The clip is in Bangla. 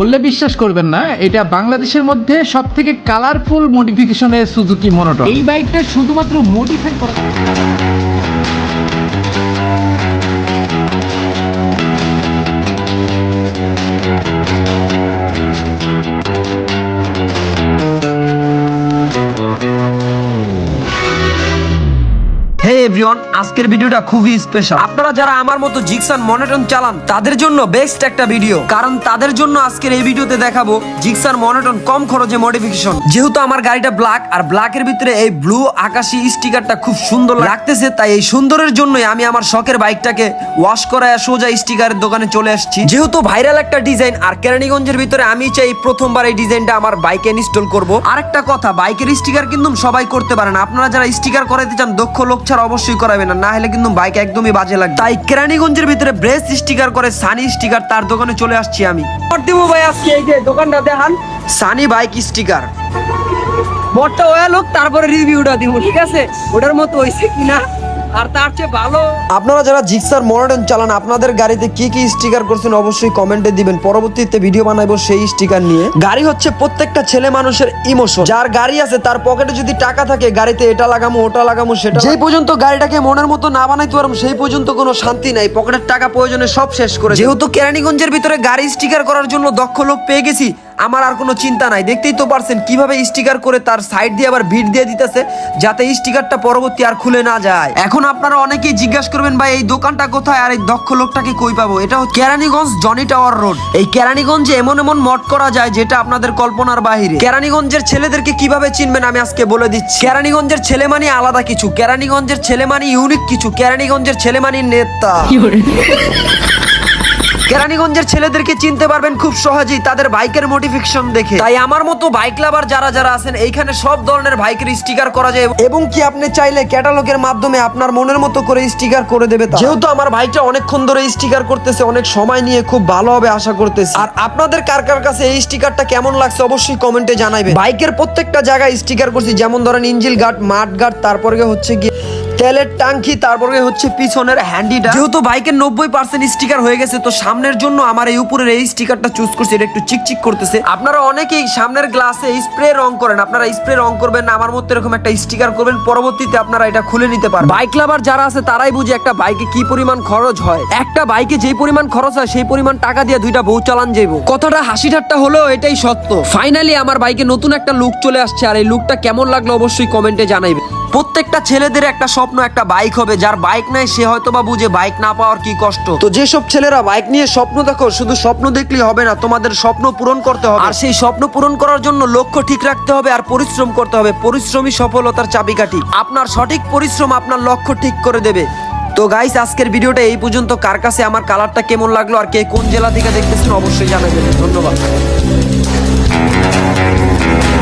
বললে বিশ্বাস করবেন না এটা বাংলাদেশের মধ্যে সব থেকে কালারফুল মডিফিকেশনের সুজুকি মনোটন এই বাইকটা শুধুমাত্র মডিফাই করা। হে এভরিওয়ান আজকের ভিডিওটা খুবই স্পেশাল আপনারা যারা আমার মতো জিক্সান মনোটন চালান, তাদের জন্য বেস্ট একটা ভিডিও কারণ তাদের জন্য আজকের এই ভিডিওতে দেখাবো জিক্সান মনোটন কম খরচে মডিফিকেশন যেহেতু আমার গাড়িটা ব্ল্যাক আর ব্ল্যাকের ভিতরে এই ব্লু আকাশি স্টিকারটা খুব সুন্দর লাগতেছে, তাই এই সুন্দরের জন্যই আমি আমার শখের বাইকটাকে ওয়াশ করায় সোজা স্টিকারের দোকানে চলে আসছি। যেহেতু ভাইরাল একটা ডিজাইন আর কেরানীগঞ্জের ভিতরে আমি চাই প্রথমবার এই ডিজাইনটা আমার বাইকে ইনস্টল করব। আরেকটা কথা বাইকের স্টিকার কিন্তু সবাই করতে পারেন আপনারা যারা স্টিকার করাইতে চান, দক্ষ লোক ছাড়া অবশ্যই করাবেন। না না হলে কিন্তু বাইক একদমই বাজে লাগবে। তাই কেরানীগঞ্জের ভিতরে ব্রেস স্টিকার করে সানি স্টিকার তার দোকানে চলে আসছি আমি। দিব ভাই আজকে এই যে দোকানটা দেখান। Sunny bike sticker. বটটা ওয়া লোক তারপরে রিভিউটা দিব ঠিক আছে? ওটার মতো হয়েছে কিনা? আর তার চেয়ে ভালো আপনারা যারা জিক্সার মডার্ন চালান আপনাদের গাড়িতে কি কি স্টিকার করছেন অবশ্যই কমেন্টে দিবেন। পরবর্তীতে ভিডিও বানাবো সেই স্টিকার নিয়ে। গাড়ি হচ্ছে প্রত্যেকটা ছেলে মানুষের ইমোশন যার গাড়ি আছে তার পকেটে যদি টাকা থাকে গাড়িতে এটা লাগামো ওটা লাগামো সেটা যেই পর্যন্ত গাড়িটাকে মনের মতো না বানাইতে পারব সেই পর্যন্ত কোনো শান্তি নাই। পকেটের টাকা প্রয়োজনে সব শেষ করে যেহেতু কেরানীগঞ্জের ভিতরে গাড়ি স্টিকার করার জন্য দক্ষ লোক পেয়ে গেছি আমার আর কোনো চিন্তা নাই। দেখতেই তো পারছেন কীভাবে স্টিকার করে তার সাইড দিয়ে আবার ভিড় দিয়ে দিতেছে, যাতে স্টিকারটা পরবর্তী আর খুলে না যায়। এখন আপনারা অনেকেই জিজ্ঞাসা করবেন, ভাই, এই দোকানটা কোথায় আর এই দক্ষ লোকটাকে কই পাবো? এটা কেরানীগঞ্জ জনি টাওয়ার রোড। এই কেরানীগঞ্জে এমন এমন মট করা যায় যেটা আপনাদের কল্পনার বাহিরে। কেরানীগঞ্জের ছেলেদেরকে কীভাবে চিনবেন আমি আজকে বলে দিচ্ছি। কেরানীগঞ্জের ছেলে মানে আলাদা কিছু। কেরানীগঞ্জের ছেলে মানে ইউনিক কিছু। কেরানীগঞ্জের ছেলে মানে নেতা। কেরানীগঞ্জের ছেলেদেরকে চিনতে পারবেন খুব সহজেই তাদের বাইকের মোটিফিকেশন দেখে। তাই আমার মতো বাইক লাভার যারা যারা আছেন এইখানে সব ধরনের বাইকের স্টিকার করা যায় এবং কি আপনি চাইলে ক্যাটালগের মাধ্যমে আপনার মনের মতো করে স্টিকার করে দেবে যেহেতু আমার বাইকটা অনেকক্ষণ ধরে স্টিকার করতেছে অনেক সময় নিয়ে খুব ভালো হবে আশা করতেছি। আর আপনাদের কার কার কাছে এই স্টিকারটা কেমন লাগছে অবশ্যই কমেন্টে জানাবেন বাইকের প্রত্যেকটা জায়গায় স্টিকার করছি যেমন ধরেন ইঞ্জিল গার্ড মাঠ গার্ড তারপরে হচ্ছে গিয়ে তেলের টাঙ্কি তারপরে হচ্ছে পিছনের হ্যান্ডিটা। যেহেতু বাইকের নব্বই পার্সেন্ট স্টিকার হয়ে গেছে তো সামনের জন্য আমার এই উপরের এই স্টিকারটা চুজ করছি এটা একটু চিকচিক করতেছে। আপনারা অনেকেই সামনের গ্লাসে স্প্রে রং করেন আপনারা স্প্রে রং করবেন না আমার মতো এরকম একটা স্টিকার করবেন পরবর্তীতে আপনারা এটা খুলে নিতে পারবেন। বাইক লাভার যারা আছে তারাই বুঝে একটা বাইকে কি পরিমাণ খরচ হয়। একটা বাইকে যেই পরিমাণ খরচ হয় সেই পরিমাণ টাকা দিয়ে দুইটা বউ চালান যাইব। কথাটা হাসি ঠাট্টা হলেও এটাই সত্য। ফাইনালি আমার বাইকে নতুন একটা লুক চলে আসছে আর এই লুকটা কেমন লাগল অবশ্যই কমেন্টে জানাইবে। প্রত্যেকটা ছেলেদের একটা স্বপ্ন একটা বাইক হবে। যার বাইক নাই সে হয়তো বা বুঝে বাইক না পাওয়ার কি কষ্ট। তো যেসব ছেলেরা বাইক নিয়ে স্বপ্ন দেখো শুধু স্বপ্ন দেখলেই হবে না তোমাদের স্বপ্ন পূরণ করতে হবে। আর সেই স্বপ্ন পূরণ করার জন্য লক্ষ্য ঠিক রাখতে হবে আর পরিশ্রম করতে হবে। পরিশ্রমী সফলতার চাবিকাঠি। আপনার সঠিক পরিশ্রম আপনার লক্ষ্য ঠিক করে দেবে। তো গাইস আজকের ভিডিওটা এই পর্যন্ত। কার কাছে আমার কালারটা কেমন লাগল আর কে কোন জেলা থেকে দেখতেছেন অবশ্যই জানাবেন। ধন্যবাদ।